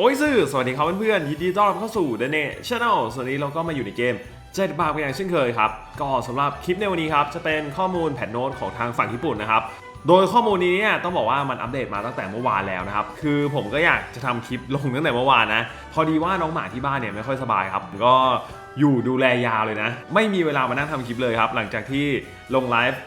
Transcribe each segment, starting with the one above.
โอ้ยซื่อสวัสดีครับเพื่อนๆยินดีต้อนรับเข้าสู่ The Net Channel ส่วนนี้เราก็มาอยู่ในเกมเจ็ดบาทเป็นอย่างเช่นเคยครับ ก็สำหรับคลิปในวันนี้ครับ จะเป็นข้อมูลแผ่นโน้ตของทางฝั่งญี่ปุ่นนะครับ โดยข้อมูลนี้เนี่ยต้องบอกว่ามันอัปเดตมาตั้งแต่เมื่อวานแล้วนะครับ คือผมก็อยากจะทำคลิปลงตั้งแต่เมื่อวานนะ พอดีว่าน้องหมาที่บ้านเนี่ยไม่ค่อยสบายครับ ก็อยู่ดูแลยาวเลยนะ ไม่มีเวลามานั่งทำคลิปเลยครับ หลังจากที่ลงไลฟ์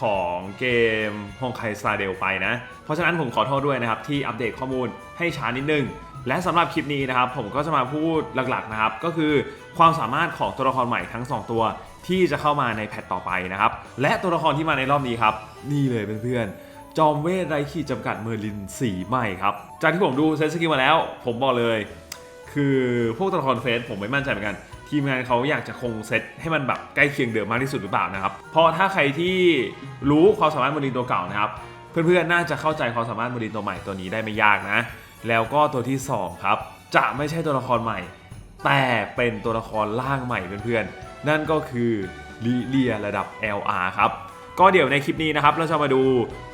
ของเกมฮองไคสตาเดลไปนะ เพราะฉะนั้นผมขอโทษด้วยนะครับที่อัปเดตข้อมูลให้ช้านิดนึง และสำหรับคลิปนี้นะครับผมก็จะมาพูดหลักๆนะครับก็คือความสามารถของตัวละครใหม่ทั้ง 2 ตัว ที่จะเข้ามาในแพทต่อไปนะครับและตัวละครที่มาในรอบนี้ครับนี่เลยเพื่อนๆจอมเวทไรขีดจำกัดเมอร์ลินสีใหม่ครับจากที่ผมดูเซตสกิลมาแล้ว ผมบอกเลย คือพวกตัวละครเฟสผมไม่มั่นใจเหมือนกัน ทีมงานเขาอยากจะคงเซตให้มันแบบใกล้เคียงเดิมมากที่สุดหรือเปล่านะครับเพราะถ้าใครที่รู้ความสามารถโมอร์ลินตัวเก่านะครับเพื่อนๆน่าจะเข้าใจความสามารถโมอร์ลินตัวใหม่ตัวนี้ได้ไม่ยากนะ แล้วก็ตัวที่ 2 ครับ จะไม่ใช่ตัวละครใหม่ แต่เป็นตัวละครล่างใหม่เพื่อนๆ นั่นก็คือลิเลียระดับ LR ครับ ก็เดี๋ยวในคลิปนี้นะครับ เราจะมาดู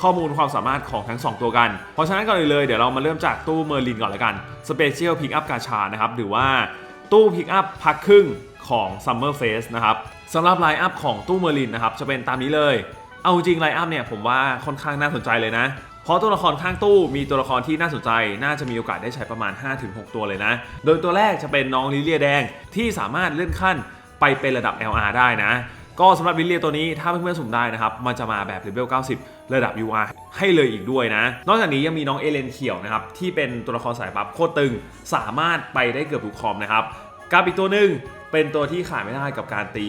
ข้อมูลความสามารถของทั้ง 2 ตัวกัน เพราะฉะนั้นก่อนเลย เดี๋ยวเรามาเริ่มจากตู้เมอร์ลินก่อนละกัน Special Pick Up กาชานะครับหรือว่าตู้พิกอัพพักครึ่งของ Summer Face นะครับสำหรับไลน์อัพของตู้เมอร์ลินนะครับจะเป็นตามนี้เลย เอาจริงไลน์อัพเนี่ยผมว่าค่อนข้างน่าสนใจเลยนะ เพราะตัวละครข้างตู้มีตัวละครที่น่าสนใจ น่าจะมีโอกาสได้ใช้ประมาณ 5-6 ตัวเลยนะ โดยตัวแรกจะเป็นน้องลิเลียแดงที่สามารถเลื่อนขั้นไปเป็นระดับ LR ได้นะ ก็สำหรับลิเลียตัวนี้ถ้าเพื่อนๆสุ่มได้นะครับ มันจะมาแบบเลเวล 90 ระดับ UR ให้เลยอีกด้วยนะ นอกจากนี้ยังมีน้องเอเลนเขียวนะครับที่เป็นตัวละครสายบัฟโคตรตึง สามารถไปได้เกือบทุกคอมนะครับกับอีกตัวหนึ่ง เป็นตัวที่ขาดไม่ได้กับการตี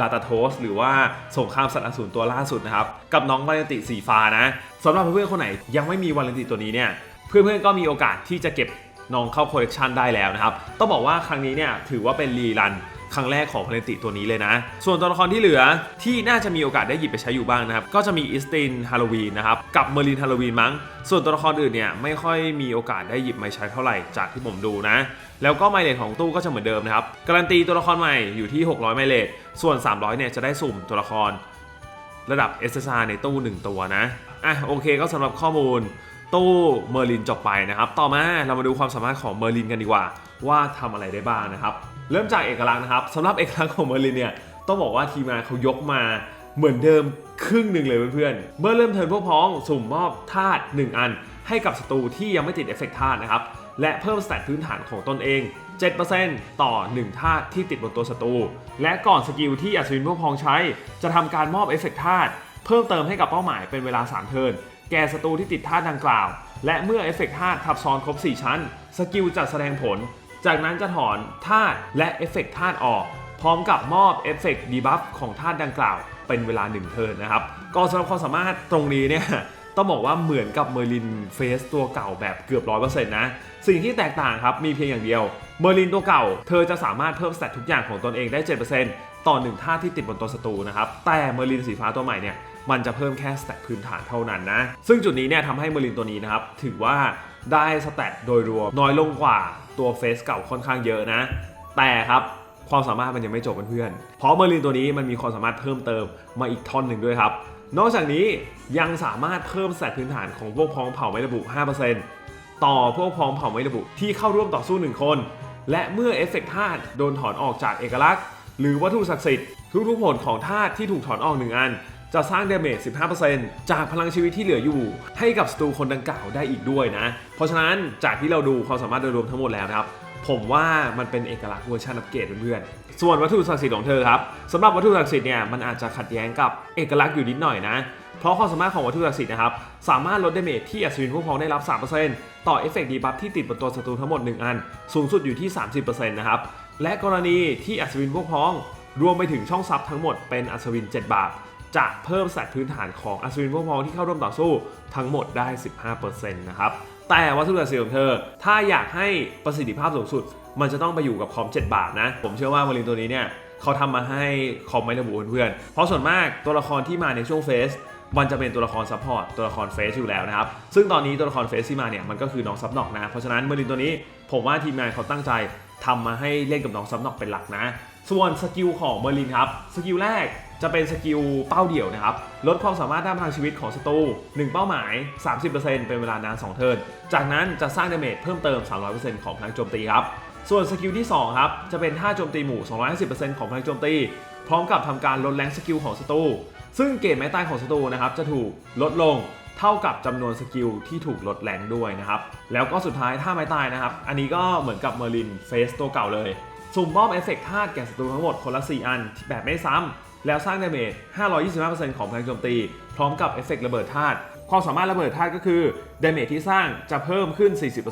ลาตาโทส หรือว่าสงครามสัตว์อสูรตัวล่าสุดนะครับ กับน้องวาเลนติสีฟ้านะสำหรับเพื่อนๆคนไหนยังไม่มีวาเลนติตัวนี้เนี่ยเพื่อนๆก็มีโอกาสที่จะเก็บน้องเข้าคอลเลกชันได้แล้วนะครับต้องบอกว่าครั้งนี้เนี่ยถือว่าเป็นรีรัน ครั้งแรกของพาเลนติตัวนี้เลยนะ ส่วนตัวละครที่เหลือที่น่าจะมีโอกาสได้หยิบไปใช้อยู่บ้างนะครับ ก็จะมีอิสตินฮาโลวีนนะครับ กับเมอร์ลินฮาโลวีนมั้ง ส่วนตัวละครอื่นเนี่ยไม่ค่อยมีโอกาสได้หยิบมาใช้เท่าไหร่จากที่ผมดูนะ แล้วก็ไมเลทของตู้ก็จะเหมือนเดิมนะครับ การันตีตัวละครใหม่อยู่ที่ 600 ไมเลท ส่วน 300 เนี่ยจะได้สุ่มตัวละคร ระดับ SSR ในตู้ 1 ตัวนะ อะโอเคก็สำหรับข้อมูลตู้เมอร์ลินจบไปนะครับ ต่อมาเรามาดูความสามารถของเมอร์ลินกันดีกว่า ว่าทำอะไรได้บ้างนะครับ เริ่มจากเอกลักษณ์นะครับสำหรับเอกลักษณ์ของเมอร์ลินเนี่ยต้องบอกว่าทีมงานเขายกมาเหมือนเดิมครึ่งหนึ่งเลยเพื่อนๆ เมื่อเริ่มเทิร์นพวกพ้องสุ่มมอบธาตุ1อัน ให้กับศัตรูที่ยังไม่ติดเอฟเฟกต์ธาตุนะครับ และเพิ่มสแตทพื้นฐานของตนเอง 7%ต่อ 1ธาตุที่ติดบนตัวศัตรู และก่อนสกิลที่อัศวินพวกพ้องใช้ จะทำการมอบเอฟเฟกต์ธาตุเพิ่มเติมให้กับเป้าหมายเป็นเวลา 3 เทิร์นแก่ศัตรูที่ติดธาตุดังกล่าว และเมื่อเอฟเฟกต์ธาตุทับซ้อนครบ 4 ชั้น สกิลจะแสดงผล จากนั้นจะถอนธาตุและเอฟเฟกต์ธาตุออก พร้อมกับมอบเอฟเฟกต์ดีบัฟของธาตุดังกล่าว เป็นเวลา1เทิร์นนะครับก็สำหรับความสามารถตรงนี้เนี่ยต้องบอกว่าเหมือนกับเมอร์ลินเฟสตัวเก่าแบบเกือบร้อยเปอร์เซ็นต์นะ สิ่งที่แตกต่างครับ มีเพียงอย่างเดียวเมอร์ลินตัวเก่า เธอจะสามารถเพิ่มสเตตทุกอย่างของตนเองได้ 7%ต่อ1ท่าที่ติดบนตัวศัตรูนะครับ แต่เมอร์ลินสีฟ้าตัวใหม่เนี่ย มันจะเพิ่มแค่สเตตพื้นฐานเท่านั้นนะ ซึ่งจุดนี้เนี่ยทำให้เมอร์ลินตัวนี้นะครับ ถือว่าได้สเตตโดยรวมน้อยลงกว่า ตัวเฟสเก่าค่อนข้างเยอะนะ แต่ครับความสามารถมันยังไม่จบเพื่อนๆเพราะเมอร์ลินตัวนี้มันมีความสามารถเพิ่มเติมมาอีกท่อนหนึ่งด้วยครับ นอกจากนี้ยังสามารถเพิ่มสตพื้นฐานของพวกพ้องเผ่าไม่ระบุ 5%ต่อพวกพ้องเผ่าไม่ระบุที่เข้าร่วมต่อสู้ 1 คน และเมื่อเอฟเฟกต์ธาตุโดนถอนออกจากเอกลักษณ์ หรือวัตถุศักดิ์สิทธิ์ทุกๆผลของธาตุที่ถูกถอนออก1อัน จะสร้างเดเมจ 15%จากพลังชีวิตที่เหลืออยู่ ให้กับศัตรูคนดังกล่าวได้อีกด้วยนะ เพราะฉะนั้นจากที่เราดูความสามารถโดยรวมทั้งหมดแล้วนะครับ ผมว่ามันเป็นเอกลักษณ์เวอร์ชันอัปเกรดเพื่อนๆ ส่วนวัตถุศักดิ์สิทธิ์ของเธอครับสำหรับวัตถุศักดิ์สิทธิ์เนี่ยมันอาจจะขัดแย้งกับเอกลักษณ์อยู่นิดหน่อยนะเพราะความสามารถของวัตถุศักดิ์สิทธิ์นะครับ สามารถลดเดเมจที่อัศวินผู้พองได้รับ 3%ต่อเอฟเฟกต์ดีบัฟที่ติดบนตัวศัตรูทั้งหมด 1 อัน สูงสุดอยู่ที่ 30%นะครับ และกรณีที่อัศวินพวกพ้อง รวมไปถึงช่องซับทั้งหมดเป็นอัศวิน 7 บาท จะเพิ่มสแตทพื้นฐานของอัศวินพวกพ้องที่เข้าร่วมต่อสู้ทั้งหมดได้ 15%นะครับแต่วัตถุดิบสิ่งของเธอ ถ้าอยากให้ประสิทธิภาพสูงสุด มันจะต้องไปอยู่กับคอม 7 บาทนะ ผมเชื่อว่ามารินตัวนี้เนี่ยเขาทำมาให้คอมไม่ระบุเพื่อนเพราะส่วนมากตัวละครที่มาในช่วงเฟสมันจะเป็นตัวละครซัพพอร์ตตัวละครเฟสอยู่แล้วนะครับ ซึ่งตอนนี้ตัวละครเฟสที่มาเนี่ยมันก็คือน้องซับนอกนะ เพราะฉะนั้นเมอรินตัวนี้ผมว่าทีมงานเขาตั้งใจทำมาให้เล่นกับน้องซับนอกเป็นหลักนะ ส่วนสกิลของเมอรินครับ สกิลแรก จะเป็นสกิลเป้าเดี่ยวนะครับ ลดความสามารถด้านพลังชีวิตของศัตรู1เป้าหมาย 30%เป็นเวลานาน2เทิร์น จากนั้นจะสร้างดาเมจเพิ่มเติม 300%ของพลังโจมตีครับ ส่วนสกิลที่2ครับ จะเป็นท่าโจมตีหมู่ 250%ของพลังโจมตี พร้อมกับทำการลดแรงสกิลของศัตรู ซึ่งเกรดไม้ตายของศัตรูนะครับ จะถูกลดลงเท่ากับจำนวนสกิลที่ถูกลดแรงด้วยนะครับ แล้วก็สุดท้ายท่าไม้ตายนะครับ อันนี้ก็เหมือนกับเมอร์ลินเฟสตัวเก่าเลย สุ่มมอบเอฟเฟกต์ธาตุแก่ศัตรูทั้งหมดคนละ4อันแบบไม่ซ้ำ แล้วสร้างดาเมจ 525%ของพลังโจมตี พร้อมกับเอฟเฟกต์ระเบิดธาตุ ความสามารถระเบิดธาตุก็คือดาเมจที่สร้างจะเพิ่มขึ้น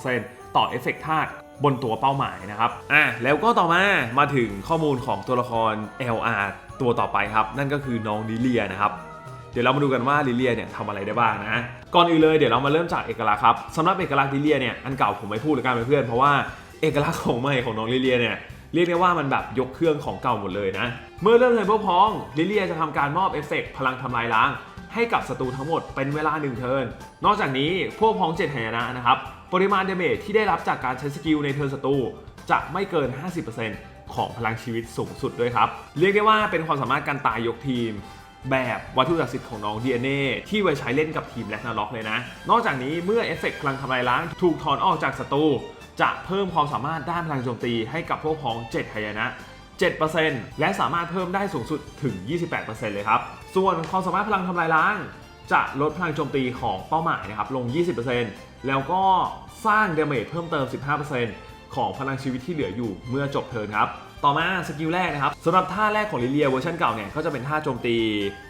40%ต่อเอฟเฟกต์ธาตุบนตัวเป้าหมายนะครับ อะ แล้วก็ต่อมามาถึงข้อมูลของตัวละคร LR ตัวต่อไปครับ นั่นก็คือน้องลิเลียนะครับ เดี๋ยวเรามาดูกันว่าลิเลียเนี่ยทำอะไรได้บ้างนะ ก่อนอื่นเลยเดี๋ยวเรามาเริ่มจากเอกลักษณ์ครับสำหรับเอกลักษณ์ลิเลียเนี่ย อันเก่าผมไม่พูดเลยกันเพื่อนเพราะว่าเอกลักษณ์ของใหม่ของน้องลิเลียเนี่ย เรียกได้ว่ามันแบบยกเครื่องของเก่าหมดเลยนะ เมื่อเริ่มเทิร์นพวกพ้อง ลิเลียจะทำการมอบเอฟเฟกต์พลังทำลายล้าง ให้กับศัตรูทั้งหมดเป็นเวลา 1 เทิร์น นอกจากนี้พวกพ้องเจ็ดหายนะนะครับ ปริมาณเดเมจที่ได้รับจากการใช้สกิลในเทิร์นศัตรูจะไม่เกิน 50%ของพลังชีวิตสูงสุดด้วยครับ เรียกได้ว่าเป็นความสามารถการตายยกทีมแบบวัตถุศักดิ์สิทธิ์ของน้อง DNA ที่ไว้ใช้เล่นกับทีมแลกนาล็อกเลยนะ นอกจากนี้เมื่อเอฟเฟกต์พลังทำลายล้างถูกถอนออกจากศัตรู จะเพิ่มความสามารถด้านพลังโจมตีให้กับพวกพ้อง 7 หายนะ 7%และสามารถเพิ่มได้สูงสุดถึง 28%เลยครับ ส่วนความสามารถพลังทำลายล้าง จะลดพลังโจมตีของเป้าหมายนะครับลง 20%แล้วก็สร้างเดเมจเพิ่มเติม 15%ของพลังชีวิตที่เหลืออยู่เมื่อจบเทิร์นครับต่อมาสกิลแรกนะครับสำหรับท่าแรกของลิเลียเวอร์ชันเก่าเนี่ยก็จะเป็นท่าโจมตี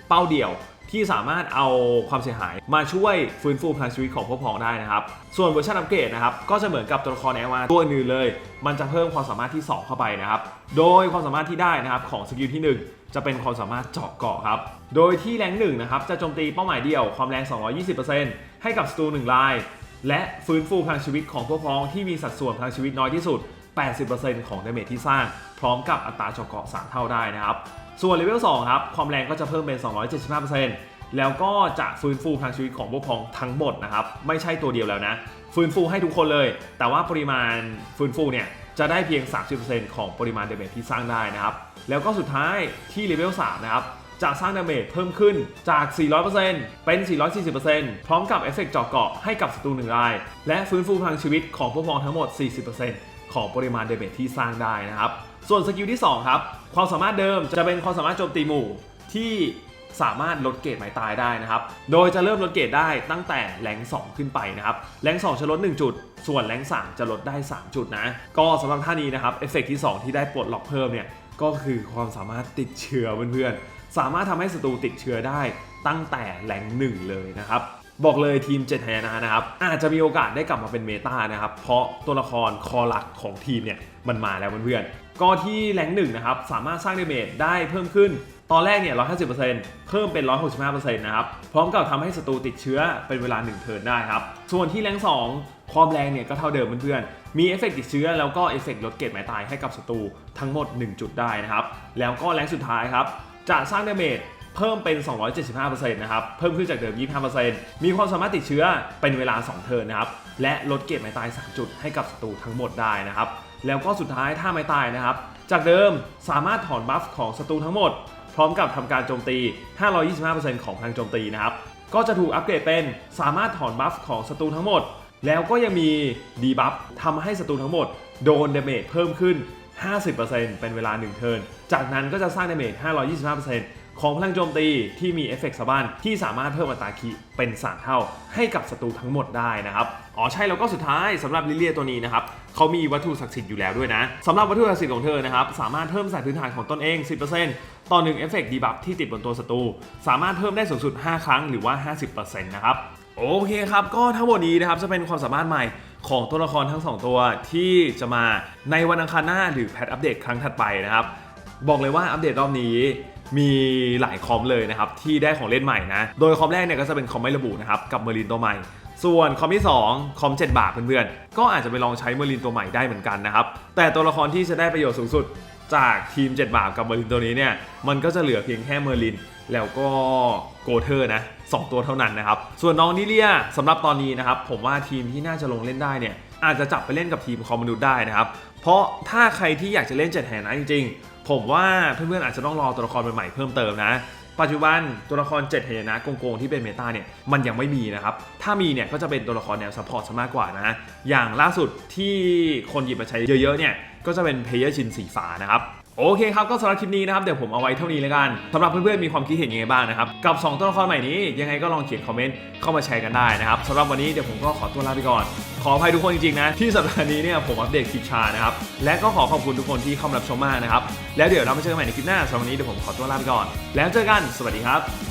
เป้าเดี่ยว ที่สามารถเอาความเสียหายมาช่วยฟื้นฟูพลังชีวิตของพวกพ้องได้นะครับ ส่วนเวอร์ชันอัปเกรดนะครับก็จะเหมือนกับตัวละครแอลมาตัวอื่นเลย มันจะเพิ่มความสามารถที่ 2 เข้าไปนะครับ โดยความสามารถที่ได้นะครับของสกิลที่ 1 จะเป็นความสามารถเจาะเกาะครับ โดยที่แรงหนึ่งนะครับจะโจมตีเป้าหมายเดียวความแรง 220%ให้กับศัตรูหนึ่งราย และฟื้นฟูพลังชีวิตของพวกพ้องที่มีสัดส่วนพลังชีวิตน้อยที่สุด80%ของดาเมจที่สร้าง พร้อมกับอัตราเจาะเกาะ3เท่าได้นะครับ ส่วนเลเวล2ครับความแรงก็จะเพิ่มเป็น 275%แล้วก็จะฟื้นฟูพลังชีวิตของพวกพ้องทั้งหมดนะครับไม่ใช่ตัวเดียวแล้วนะ ฟื้นฟูให้ทุกคนเลย แต่ว่าปริมาณฟื้นฟูเนี่ยจะได้เพียง 30%ของปริมาณเดเมจที่สร้างได้นะครับแล้วก็สุดท้ายที่เลเวล3นะครับจะสร้างดาเมจเพิ่มขึ้นจาก 400%เป็น 440%พร้อมกับเอฟเฟกต์เจาะเกาะให้กับศัตรูหนึ่งราย และฟื้นฟูพลังชีวิตของพวกพ้องทั้งหมด 40%ของปริมาณเดเมจที่สร้างได้นะครับ ส่วนสกิลที่ 2 ครับ ความสามารถเดิมจะเป็นความสามารถโจมตีหมู่ที่สามารถลดเกรดหมายตายได้นะครับ โดยจะเริ่มลดเกรดได้ตั้งแต่แรง 2 ขึ้นไปนะครับ แรง 2 จะลด 1 จุด ส่วนแรง 3 จะลดได้ 3 จุดนะ ก็สำหรับท่านี้นะครับ เอฟเฟกต์ที่ 2 ที่ได้ปลดล็อกเพิ่มเนี่ย ก็คือความสามารถติดเชื้อเพื่อนๆ สามารถทำให้ศัตรูติดเชื้อได้ตั้งแต่แรงหนึ่งเลยนะครับบอกเลยทีมเจ็ดแฮนะนะครับอาจจะมีโอกาสได้กลับมาเป็นเมตานะครับ เพราะตัวละครคอหลักของทีมเนี่ยมันมาแล้วเพื่อนก็ที่แรงหนึ่งนะครับสามารถสร้างเดเมจได้เพิ่มขึ้น ตอนแรกเนี่ย 150%เพิ่มเป็น 165%นะครับ พร้อมกับทำให้ศัตรูติดเชื้อเป็นเวลา 1 เทิร์นได้ครับ ส่วนที่แรง 2 ความแรงเนี่ยก็เท่าเดิมเพื่อนๆ มีเอฟเฟกต์ติดเชื้อแล้วก็เอฟเฟกต์ลดเกรดหมายตายให้กับศัตรูทั้งหมด 1 จุดได้นะครับ แล้วก็แรงสุดท้ายครับ จะสร้างเดเมจเพิ่มเป็น 275%นะครับ เพิ่มขึ้นจากเดิม 25%มีความสามารถติดเชื้อเป็นเวลา 2 เทิร์นนะครับ และลดเกรดหมายตาย 3 จุดให้กับศัตรูทั้งหมดได้นะครับ แล้วก็สุดท้ายถ้าไม่ตายนะครับ จากเดิมสามารถถอนบัฟของศัตรูทั้งหมด พร้อมกับทำการโจมตี 525%ของพลังโจมตีนะครับ ก็จะถูกอัปเกรดเป็นสามารถถอนบัฟของศัตรูทั้งหมด แล้วก็ยังมีดีบัฟทำให้ศัตรูทั้งหมด โดนเดเมจเพิ่มขึ้น 50%เป็นเวลา 1 เทิร์น จากนั้นก็จะสร้างเดเมจ525% ของพลังโจมตีที่มีเอฟเฟกต์สะบันที่สามารถเพิ่มอัตราคีเป็น 3 เท่า ให้กับศัตรูทั้งหมดได้นะครับอ๋อใช่แล้วก็สุดท้ายสำหรับลิเลียตัวนี้นะครับเขามีวัตถุศักดิ์สิทธิ์อยู่แล้วด้วยนะสำหรับวัตถุศักดิ์สิทธิ์ของเธอนะครับสามารถเพิ่มสายพื้นฐานของตนเอง 10%ต่อ1เอฟเฟกต์ดีบัฟที่ติดบนตัวศัตรูสามารถเพิ่มได้สูงสุด 5 ครั้งหรือว่า 50%นะครับโอเคครับ ก็ทั้งหมดนี้นะครับจะเป็นความสามารถใหม่ของตัวละครทั้ง 2 ตัวที่จะมาในวันอังคารหน้าหรือแพทอัปเดตครั้งถัดไปนะครับ บอกเลยว่าอัปเดตรอบนี้ มีหลายคอมเลยนะครับที่ได้ของเล่นใหม่นะ โดยคอมแรกเนี่ยก็จะเป็นคอมไม่ระบุนะครับกับเมอรินตัวใหม่ส่วนคอมที่ 2 คอม 7 บาทเพื่อนๆ ก็อาจจะไปลองใช้เมอร์ลินตัวใหม่ได้เหมือนกันนะครับ แต่ตัวละครที่จะได้ประโยชน์สูงสุดจากทีม 7 บาทกับเมอร์ลินตัวนี้เนี่ยมันก็จะเหลือเพียงแค่เมอร์ลิน แล้วก็โกเทอร์นะสองตัวเท่านั้นนะครับ ส่วนน้องนิเลียสำหรับตอนนี้นะครับผมว่าทีมที่น่าจะลงเล่นได้เนี่ย อาจจะจับไปเล่นกับทีมคอมมนุษย์ได้นะครับ เพราะถ้าใครที่อยากจะเล่นเจ็ดแห่นะจริงๆ ผมว่าเพื่อนๆอาจจะต้องรอตัวละครใหม่ๆเพิ่มเติมนะ ปัจจุบันตัวละครเจ็ดเฮนะโกงๆที่เป็นเมตาเนี่ยมันยังไม่มีนะครับ ถ้ามีเนี่ยก็จะเป็นตัวละครแนวซัพพอร์ตซะมากกว่านะ อย่างล่าสุดที่คนหยิบมาใช้เยอะๆเนี่ยก็จะเป็นเพลเยอร์ชินสีฟ้านะครับ โอเคครับก็สำหรับคลิปนี้นะครับเดี๋ยวผมเอาไว้เท่านี้แล้วกันสำหรับเพื่อนๆมีความคิดเห็นยังไงบ้างนะครับกับ 2 ตัวละครใหม่นี้ยังไงก็ลองเขียนคอมเมนต์เข้ามาแชร์กันได้นะครับสำหรับวันนี้เดี๋ยวผมก็ขอตัวลาไปก่อน ขออภัยทุกคนจริงๆนะที่สัปดาห์นี้เนี่ยผมอัปเดตคลิปชานะครับและก็ขอขอบคุณทุกคนที่เข้ามารับชมมากนะครับแล้วเดี๋ยวเรามาเจอกันใหม่ในคลิปหน้าสำหรับวันนี้เดี๋ยวผมขอตัวลาไปก่อน แล้วเจอกันสวัสดีครับ